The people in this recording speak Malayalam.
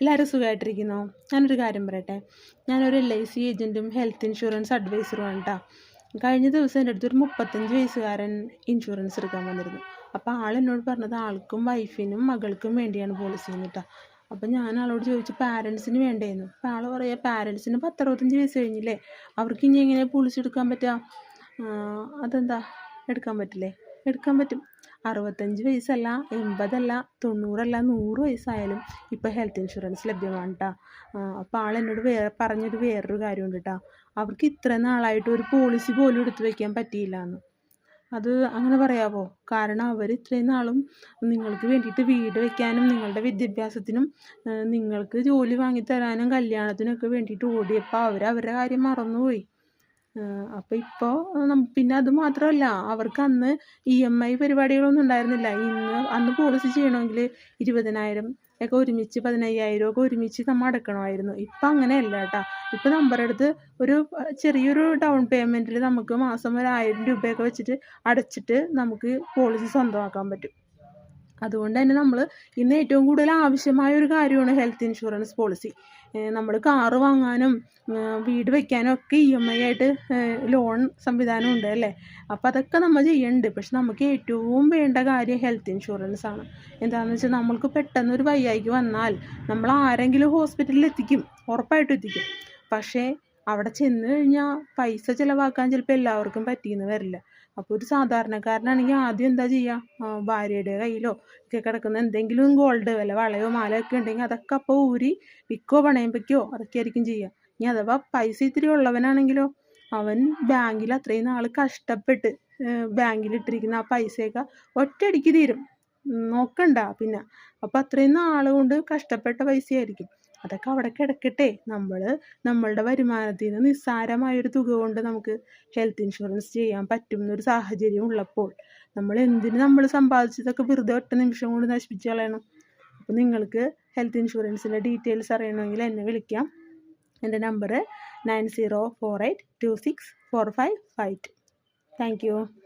എല്ലാവരും സുഖമായിട്ടിരിക്കുന്നോ? ഞാനൊരു കാര്യം പറയട്ടെ. ഞാനൊരു എൽ ഐ സി ഏജന്റും ഹെൽത്ത് ഇൻഷുറൻസ് അഡ്വൈസറുമാണ് കേട്ടോ കഴിഞ്ഞ ദിവസം എന്റെ അടുത്തൊരു മുപ്പത്തഞ്ച് വയസ്സുകാരൻ ഇൻഷുറൻസ് എടുക്കാൻ വന്നിരുന്നു. അപ്പോൾ ആൾ എന്നോട് പറഞ്ഞത് ആൾക്കും വൈഫിനും മകൾക്കും വേണ്ടിയാണ് പോളിസി എന്ന് കേട്ടോ അപ്പം ഞാൻ ആളോട് ചോദിച്ചു പാരൻസിന് വേണ്ടേന്ന്? അപ്പോൾ ആൾ പറയുക പാരൻസിന് പത്തറുപത്തഞ്ച് വയസ്സ് കഴിഞ്ഞില്ലേ? അവർക്ക് ഇനി എങ്ങനെ പോളിസി എടുക്കാൻ പറ്റുക അതെന്താ? എടുക്കാൻ പറ്റില്ലേ? എടുക്കാൻ പറ്റും. അറുപത്തഞ്ച് വയസ്സല്ല എൺപതല്ല തൊണ്ണൂറല്ല നൂറ് വയസ്സായാലും ഇപ്പോൾ ഹെൽത്ത് ഇൻഷുറൻസ് ലഭ്യമാണ് കേട്ടോ അപ്പോൾ ആൾ എന്നോട് വേറെ പറഞ്ഞൊരു വേറൊരു കാര്യമുണ്ട് കേട്ടോ അവർക്ക് ഇത്ര നാളായിട്ട് ഒരു പോളിസി പോലും എടുത്തു വയ്ക്കാൻ പറ്റിയില്ല എന്ന് അത് അങ്ങനെ പറയാവോ? കാരണം അവർ ഇത്രയും നാളും നിങ്ങൾക്ക് വേണ്ടിയിട്ട് വീട് വെക്കാനും നിങ്ങളുടെ വിദ്യാഭ്യാസത്തിനും നിങ്ങൾക്ക് ജോലി വാങ്ങിത്തരാനും കല്യാണത്തിനൊക്കെ വേണ്ടിയിട്ട് ഓടിയപ്പോൾ അവർ അവരുടെ കാര്യം മറന്നുപോയി. അപ്പോൾ ഇപ്പോൾ പിന്നെ അത് മാത്രമല്ല അവർക്ക് അന്ന് ഇ എം ഐ പരിപാടികളൊന്നും ഉണ്ടായിരുന്നില്ല. ഇന്ന് അന്ന് പോളിസി ചെയ്യണമെങ്കിൽ ഇരുപതിനായിരം ഒക്കെ ഒരുമിച്ച് പതിനയ്യായിരം ഒക്കെ ഒരുമിച്ച് നമ്മൾ അടക്കണമായിരുന്നു. ഇപ്പം അങ്ങനെയല്ല കേട്ടോ ഇപ്പം നമ്മുടെ അടുത്ത് ഒരു ചെറിയൊരു ഡൗൺ പേയ്മെന്റിൽ നമുക്ക് മാസം ഒരു ആയിരം രൂപയൊക്കെ വെച്ചിട്ട് അടച്ചിട്ട് നമുക്ക് പോളിസി സ്വന്തമാക്കാൻ പറ്റും. അതുകൊണ്ട് തന്നെ നമ്മൾ ഇന്ന് ഏറ്റവും കൂടുതൽ ആവശ്യമായ ഒരു കാര്യമാണ് ഹെൽത്ത് ഇൻഷുറൻസ് പോളിസി നമ്മൾ കാറ് വാങ്ങാനും വീട് വെക്കാനും ഒക്കെ ഇ എം ഐ ആയിട്ട് ലോൺ സംവിധാനം ഉണ്ട് അല്ലേ? അപ്പോൾ അതൊക്കെ നമ്മൾ ചെയ്യുന്നുണ്ട് പക്ഷെ നമുക്ക് ഏറ്റവും വേണ്ട കാര്യം ഹെൽത്ത് ഇൻഷുറൻസ് ആണ്. എന്താണെന്ന് വെച്ചാൽ നമ്മൾക്ക് പെട്ടെന്ന് ഒരു വയ്യായ്ക്ക് വന്നാൽ നമ്മൾ ആരെങ്കിലും ഹോസ്പിറ്റലിൽ എത്തിക്കും. ഉറപ്പായിട്ടും എത്തിക്കും. പക്ഷേ അവിടെ ചെന്ന് കഴിഞ്ഞാൽ പൈസ ചിലവാക്കാൻ ചിലപ്പോൾ എല്ലാവർക്കും പറ്റിയെന്ന് വരില്ല. അപ്പോൾ ഒരു സാധാരണക്കാരനാണെങ്കിൽ ആദ്യം എന്താ ചെയ്യുക ഭാര്യയുടെ കയ്യിലോ ഒക്കെ കിടക്കുന്ന എന്തെങ്കിലും ഗോൾഡ് വല്ല വളയോ മാലയോ ഒക്കെ ഉണ്ടെങ്കിൽ അതൊക്കെ അപ്പോൾ ഊരി വിൽക്കോ പണയം അതൊക്കെ ആയിരിക്കും ചെയ്യുക ഇനി അഥവാ പൈസ ഇത്തിരി ഉള്ളവനാണെങ്കിലോ അവൻ ബാങ്കിൽ അത്രയും നാൾ കഷ്ടപ്പെട്ട് ബാങ്കിൽ ഇട്ടിരിക്കുന്ന ആ പൈസയൊക്കെ ഒറ്റയടിക്ക് തീരും. നോക്കണ്ട പിന്നെ. അപ്പോൾ അത്രയും നാൾ കൊണ്ട് കഷ്ടപ്പെട്ട പൈസയായിരിക്കും. അതൊക്കെ അവിടെ കിടക്കട്ടെ. നമ്മൾ നമ്മളുടെ വരുമാനത്തിൽ നിന്ന് നിസ്സാരമായൊരു തുക കൊണ്ട് നമുക്ക് ഹെൽത്ത് ഇൻഷുറൻസ് ചെയ്യാൻ പറ്റും എന്നൊരു സാഹചര്യം ഉള്ളപ്പോൾ നമ്മൾ എന്തിന് നമ്മൾ സമ്പാദിച്ചതൊക്കെ വെറുതെ ഒറ്റ നിമിഷം കൊണ്ട് നശിപ്പിച്ച് കളയണം? അപ്പോൾ നിങ്ങൾക്ക് ഹെൽത്ത് ഇൻഷുറൻസിന്റെ ഡീറ്റെയിൽസ് അറിയണമെങ്കിൽ എന്നെ വിളിക്കാം. എന്റെ number nine zero four eight two six four five five two. Thank you.